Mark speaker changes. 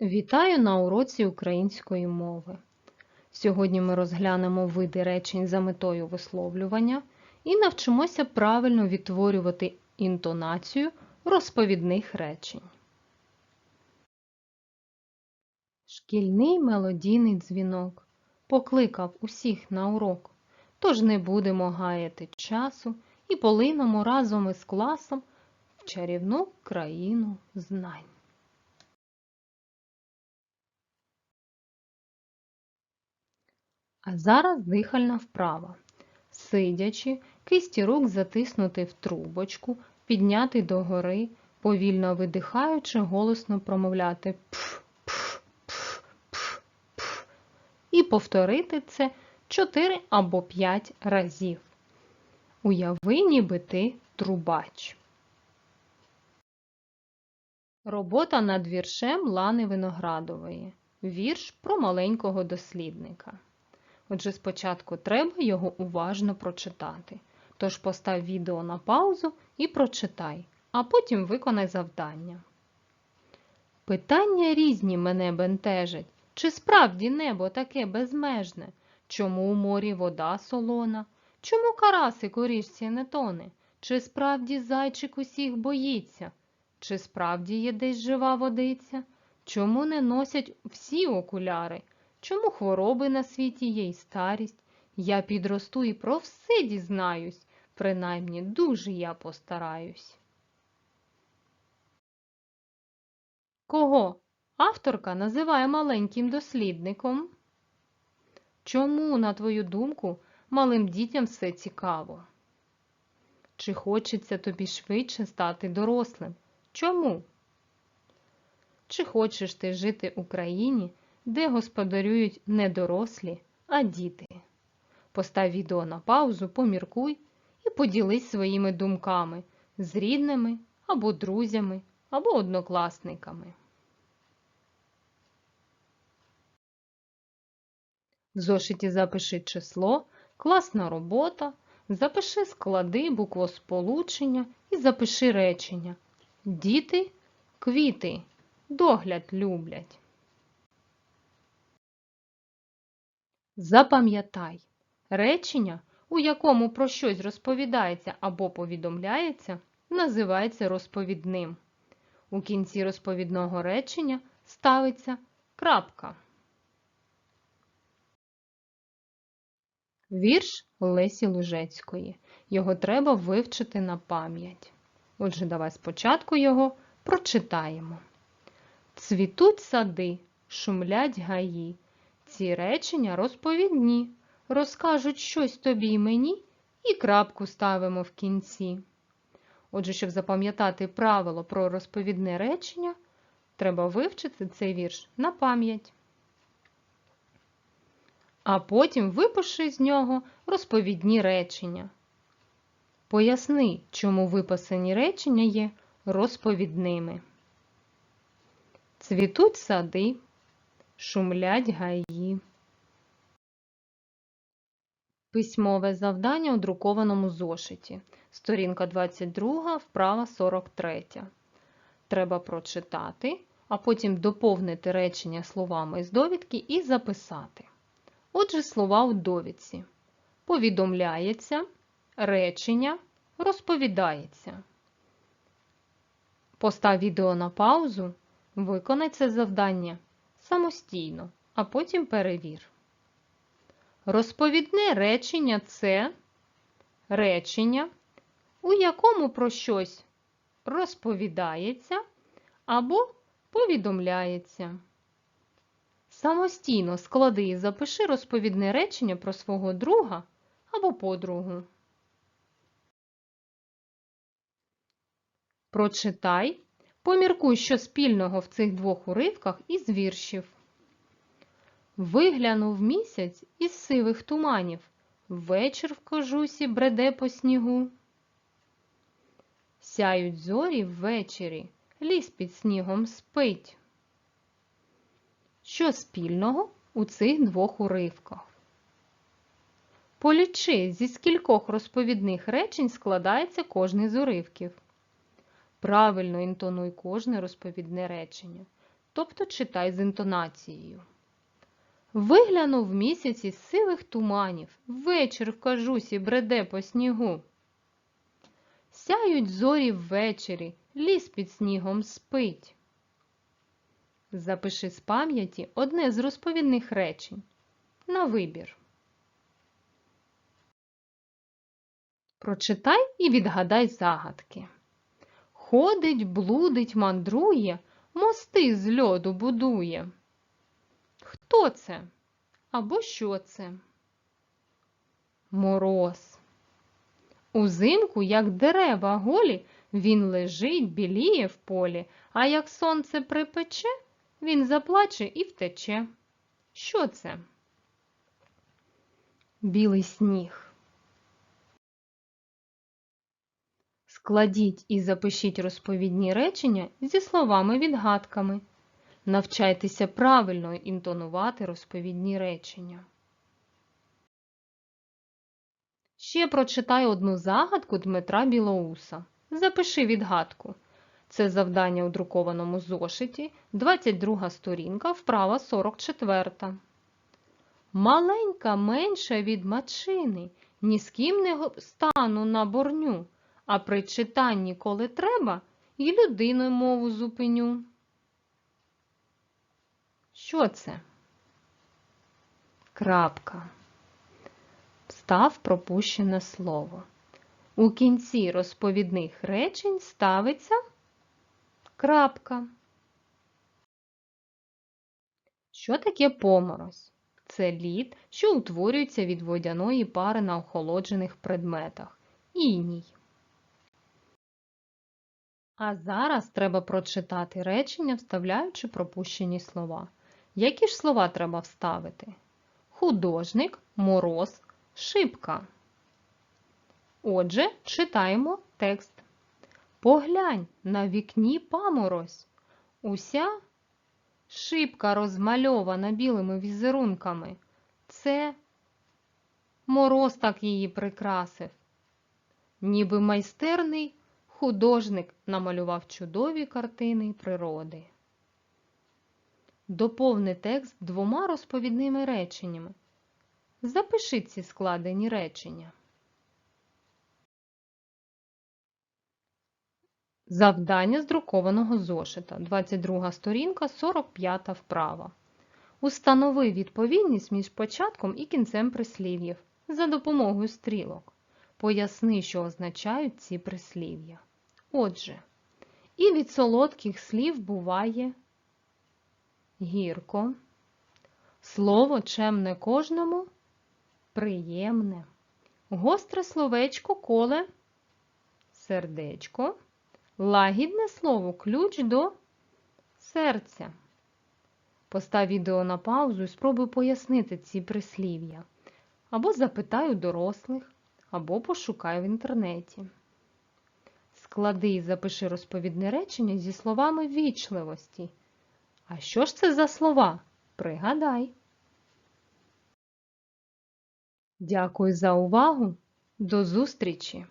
Speaker 1: Вітаю на уроці української мови. Сьогодні ми розглянемо види речень за метою висловлювання і навчимося правильно відтворювати інтонацію розповідних речень. Шкільний мелодійний дзвінок покликав усіх на урок, тож не будемо гаяти часу і полинемо разом із класом в чарівну країну знань. А зараз дихальна вправа. Сидячи, кисті рук затиснути в трубочку, підняти догори, повільно видихаючи, голосно промовляти пф, пф, пф, пф, пф. І повторити це 4 або 5 разів. Уяви, ніби ти трубач. Робота над віршем Лани Виноградової. Вірш про маленького дослідника. Отже, спочатку треба його уважно прочитати. Тож постав відео на паузу і прочитай, а потім виконай завдання. Питання різні мене бентежать. Чи справді небо таке безмежне? Чому у морі вода солона? Чому карасик у річці не тоне? Чи справді зайчик усіх боїться? Чи справді є десь жива водиця? Чому не носять всі окуляри? Чому хвороби на світі є й старість? Я підросту і про все дізнаюсь, принаймні дуже я постараюсь. Кого авторка називає маленьким дослідником? Чому, на твою думку, малим дітям все цікаво? Чи хочеться тобі швидше стати дорослим? Чому? Чи хочеш ти жити в Україні, де господарюють не дорослі, а діти? Постав відео на паузу, поміркуй і поділись своїми думками з рідними або друзями, або однокласниками. В зошиті запиши число, класна робота, запиши склади, буквосполучення і запиши речення. Діти квіти, догляд люблять. Запам'ятай, речення, у якому про щось розповідається або повідомляється, називається розповідним. У кінці розповідного речення ставиться крапка. Вірш Лесі Лужецької. Його треба вивчити на пам'ять. Отже, давай спочатку його прочитаємо. Цвітуть сади, шумлять гаї. Ці речення розповідні, розкажуть щось тобі й мені і крапку ставимо в кінці. Отже, щоб запам'ятати правило про розповідне речення, треба вивчити цей вірш на пам'ять. А потім випиши з нього розповідні речення. Поясни, чому виписані речення є розповідними. Цвітуть сади, шумлять гаї. Письмове завдання у друкованому зошиті. Сторінка 22, вправа 43. Треба прочитати, а потім доповнити речення словами з довідки і записати. Отже, слова у довідці. Повідомляється, речення, розповідається. Постав відео на паузу, виконай це завдання самостійно, а потім перевір. Розповідне речення це речення, у якому про щось розповідається або повідомляється. Самостійно склади і запиши розповідне речення про свого друга або подругу. Прочитай, поміркуй, що спільного в цих двох уривках із віршів. Виглянув місяць із сивих туманів, вечір в кожусі бреде по снігу. Сяють зорі ввечері, ліс під снігом спить. Що спільного у цих двох уривках? Полічи, зі скількох розповідних речень складається кожний з уривків. Правильно інтонуй кожне розповідне речення. тобто читай з інтонацією. Виглянув місяць із сивих туманів, вечір в кажусі бреде по снігу. Сяють зорі ввечері, ліс під снігом спить. Запиши з пам'яті одне з розповідних речень. На вибір. Прочитай і відгадай загадки. Ходить, блудить, мандрує, мости з льоду будує. Хто це? Або що це? Мороз. Узимку, як дерева голі, він лежить, біліє в полі, а як сонце припече, він заплаче і втече. Що це? Білий сніг. Складіть і запишіть розповідні речення зі словами-відгадками. Навчайтеся правильно інтонувати розповідні речення. Ще прочитай одну загадку Дмитра Білоуса. Запиши відгадку. Це завдання у друкованому зошиті, 22 сторінка, вправа 44. Маленька менша від мачини, ні з ким не стану на борню, а при читанні, коли треба, і людиною мову зупиню. Що це? Крапка. Став пропущене слово. У кінці розповідних речень ставиться крапка. Що таке поморозь? Це лід, що утворюється від водяної пари на охолоджених предметах. Іній. А зараз треба прочитати речення, вставляючи пропущені слова. Які ж слова треба вставити? Художник, мороз, шибка. Отже, читаємо текст. Поглянь, на вікні паморозь. Уся шибка розмальована білими візерунками. Це мороз так її прикрасив. Ніби майстерний художник намалював чудові картини природи. Доповни текст двома розповідними реченнями. Запиши ці складені речення. Завдання з друкованого зошита. 22 сторінка, 45 вправа. Установи відповідність між початком і кінцем прислів'їв за допомогою стрілок. Поясни, що означають ці прислів'я. Отже, і від солодких слів буває гірко. Слово чемне кожному приємне. Гостре словечко коле сердечко. Лагідне слово ключ до серця. Постав відео на паузу і спробуй пояснити ці прислів'я. Або запитай у дорослих, або пошукай в інтернеті. Склади і запиши розповідне речення зі словами вічливості. А що ж це за слова? Пригадай. Дякую за увагу. До зустрічі!